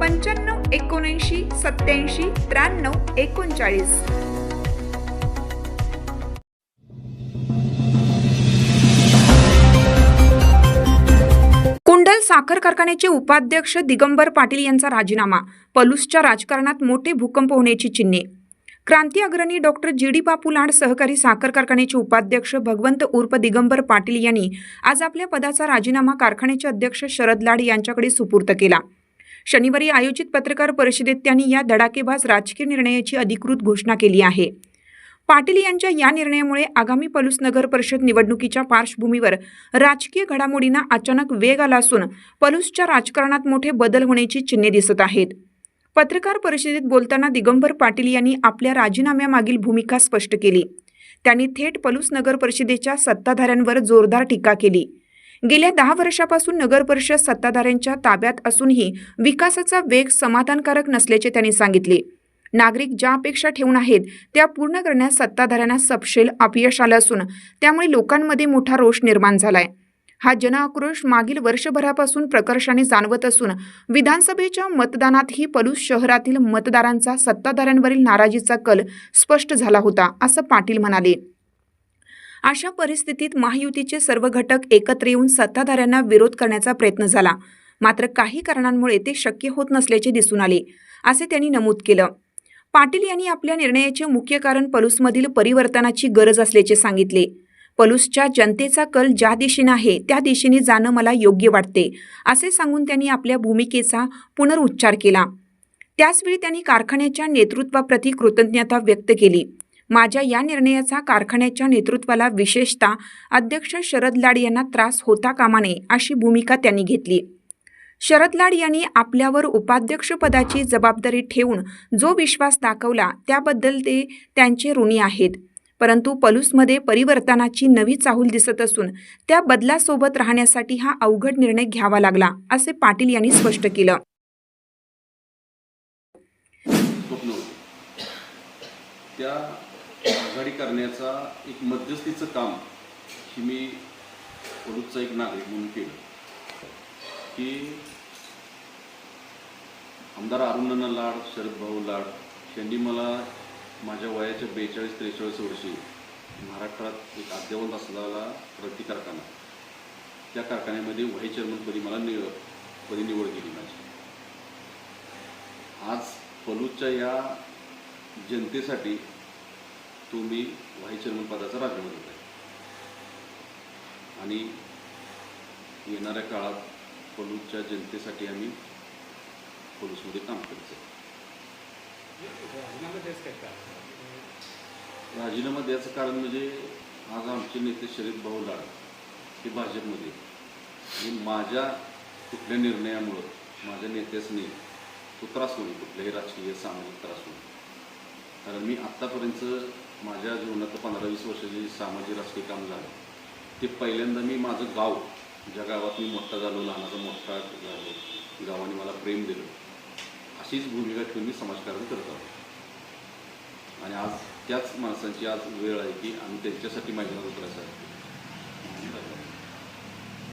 पंच्याण्णव एकोणऐंशी सत्याऐंशी त्र्याण्णव एकोणचाळीस. कुंडल साखर कारखान्याचे उपाध्यक्ष दिगंबर पाटील यांचा राजीनामा पलूसच्या राजकारणात मोठे भूकंप होण्याची चिन्हे. क्रांती अग्रणी डॉक्टर जी डी बापू लाड सहकारी साखर कारखान्याचे उपाध्यक्ष भगवंत उर्फ दिगंबर पाटील यांनी आज आपल्या पदाचा राजीनामा कारखान्याचे अध्यक्ष शरद लाड यांच्याकडे सुपूर्त केला. शनिवारी आयोजित पत्रकार परिषदेत त्यांनी या धडाकेबाज राजकीय निर्णयाची अधिकृत घोषणा केली आहे. पाटील यांच्या या निर्णयामुळे आगामी पलूस नगर परिषद निवडणुकीच्या पार्श्वभूमीवर राजकीय घडामोडींना अचानक वेग आला असून पलूसच्या राजकारणात मोठे बदल होण्याची चिन्हे दिसत आहेत. पत्रकार परिषदेत बोलताना दिगंबर पाटील यांनी आपल्या राजीनाम्यामागील भूमिका स्पष्ट केली. त्यांनी थेट पलूस नगर परिषदेच्या सत्ताधाऱ्यांवर जोरदार टीका केली. गेल्या दहा वर्षापासून नगर परिषद सत्ताधाऱ्यांच्या ताब्यात असूनही विकासाचा वेग समाधानकारक नसल्याचे त्यांनी सांगितले. नागरिक ज्या अपेक्षा ठेवून आहेत त्या पूर्ण करण्यास सत्ताधाऱ्यांना सपशेल अपयश आलं असून त्यामुळे लोकांमध्ये मोठा रोष निर्माण झालाय. हा जनआक्रोश मागील वर्षभरापासून प्रकर्षाने जाणवत असून विधानसभेच्या मतदानातही पलूस शहरातील मतदारांचा सत्ताधाऱ्यांवरील नाराजीचा कल स्पष्ट झाला होता असं पाटील म्हणाले. अशा परिस्थितीत महायुतीचे सर्व घटक एकत्र येऊन सत्ताधाऱ्यांना विरोध करण्याचा प्रयत्न झाला. मात्र काही कारणांमुळे ते शक्य होत नसल्याचे दिसून आले असे त्यांनी नमूद केलं. पाटील यांनी आपल्या निर्णयाचे मुख्य कारण पलूसमधील परिवर्तनाची गरज असल्याचे सांगितले. पलूसच्या जनतेचा कल ज्या दिशेने आहे त्या दिशेने जाणं मला योग्य वाटते असे सांगून त्यांनी आपल्या भूमिकेचा पुनरुच्चार केला. त्याचवेळी त्यांनी कारखान्याच्या नेतृत्वाप्रती कृतज्ञता व्यक्त केली. माझ्या या निर्णयाचा कारखान्याच्या नेतृत्वाला विशेषतः अध्यक्ष शरद लाड यांना त्रास होता कामा नये अशी भूमिका त्यांनी घेतली. शरद लाड यांनी आपल्यावर उपाध्यक्षपदाची जबाबदारी ठेवून जो विश्वास दाखवला त्याबद्दल ते त्यांचे ऋणी आहेत. परंतु पलूसमध्ये परिवर्तनाची नवी चाहूल दिसत असून त्या बदलासोबत राहण्यासाठी हा अवघड निर्णय घ्यावा लागला असे पाटील यांनी स्पष्ट केलं. त्या आघाडी करण्याचा एक मध्यस्थीचं काम ही मी पलूसचा एक नागरिक म्हणून केलं. की आमदार अरुणना लाड शरद भाऊ लाड यांनी मला माझ्या वयाच्या बेचाळीस त्रेचाळीस वर्षी महाराष्ट्रात एक आद्यवंत असलेला प्रति कारखाना त्या कारखान्यामध्ये व्हाईस चेअरमनपदी मला नि पदी निवड केली माझी. आज पलूसच्या या जनतेसाठी तुम्ही व्हाईस चेअरमन पदाचा राजीनामा देत आहे आणि येणाऱ्या काळात पलूसच्या जनतेसाठी आम्ही पलूसमध्ये काम करायचं राजीनामा द्यायचं कारण? म्हणजे आज आमचे नेते शरद भाऊ लाड हे भाजपमध्ये आणि माझ्या कुठल्या निर्णयामुळं माझ्या नेत्यासनी तो त्रास होईल कुठल्याही राजकीय सामाजिक त्रास होईल. कारण मी आत्तापर्यंत माझ्या जीवनात पंधरा वीस वर्षाचे सामाजिक राजकीय काम झालं ते पहिल्यांदा मी माझं गाव ज्या गावात मी मोठा झालो लहानाचा मोठा झालो गावाने मला प्रेम दिलं अशीच भूमिका ठेवून मी समाजकारण करत आहोत आणि आज त्याच माणसांची आज वेळ आहे की आम्ही त्यांच्यासाठी मैदानात उतरायचं आहे.